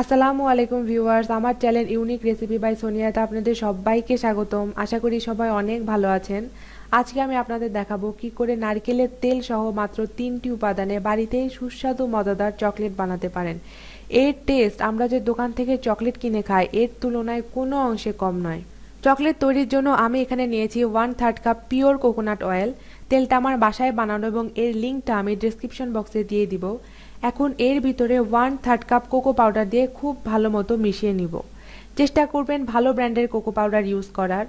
আসসালামু আলাইকুম ভিউয়ার্স, আমার চ্যানেল ইউনিক রেসিপি বাই সোনিয়াতে আপনাদের সবাইকে স্বাগতম। আশা করি সবাই অনেক ভালো আছেন। আজকে আমি আপনাদের দেখাবো কি করে নারকেলের তেল সহ মাত্র তিনটি উপাদানে বাড়িতেই সুস্বাদু, মজাদার চকলেট বানাতে পারেন। এর টেস্ট আমরা যে দোকান থেকে চকলেট কিনে খাই, এর তুলনায় কোনো অংশে কম নয়। চকলেট তৈরির জন্য আমি এখানে নিয়েছি one third cup pure coconut oil তেলটা আমার বাসায় বানানো এবং এর লিঙ্কটা আমি ডিসক্রিপশন বক্সে দিয়ে দিব। এখন এর ভিতরে one third cup cocoa powder দিয়ে খুব ভালো মতো মিশিয়ে নিব। চেষ্টা করবেন ভালো ব্র্যান্ডের কোকো পাউডার ইউজ করার।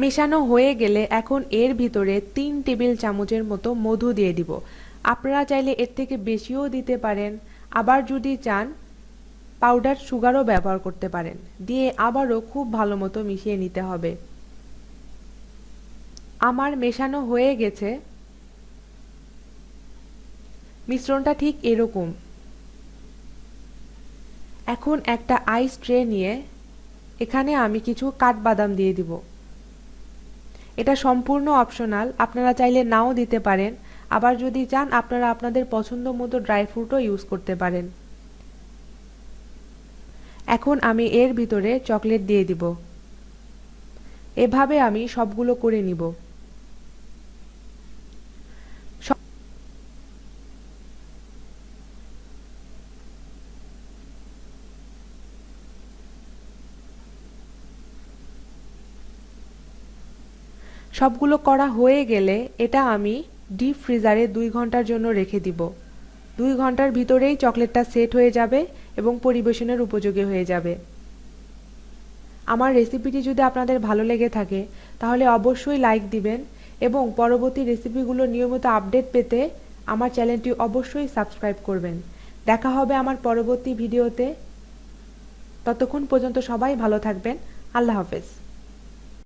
মেশানো হয়ে গেলে এখন এর ভিতরে তিন টেবিল চামচের মতো মধু দিয়ে দিব। আপনারা চাইলে এর থেকে বেশিও দিতে পারেন। আবার যদি চান পাউডার সুগারও ব্যবহার করতে পারেন। দিয়ে আবারও খুব ভালো মতো মিশিয়ে নিতে হবে। আমার মেশানো হয়ে গেছে। মিশ্রণটা ঠিক এরকম। এখন একটা আইস ট্রে নিয়ে এখানে আমি কিছু কাঠবাদাম দিয়ে দিব। এটা সম্পূর্ণ অপশনাল, আপনারা চাইলে নাও দিতে পারেন। আবার যদি চান, আপনারা আপনাদের পছন্দ মতো ড্রাই ফ্রুটও ইউজ করতে পারেন। এখন আমি এর ভিতরে চকলেট দিয়ে দিব। এভাবে আমি সবগুলো করে নিব। সবগুলো করা হয়ে গেলে এটা আমি ডিপ ফ্রিজারে দুই ঘণ্টার জন্য রেখে দিব। দুই ঘণ্টার ভিতরেই চকলেটটা সেট হয়ে যাবে এবং পরিবেশনের উপযোগী হয়ে যাবে। আমার রেসিপিটি যদি আপনাদের ভালো লেগে থাকে, তাহলে অবশ্যই লাইক দিবেন এবং পরবর্তী রেসিপিগুলো নিয়মিত আপডেট পেতে আমার চ্যানেলটি অবশ্যই সাবস্ক্রাইব করবেন। দেখা হবে আমার পরবর্তী ভিডিওতে। ততক্ষণ পর্যন্ত সবাই ভালো থাকবেন। আল্লাহ হাফেজ।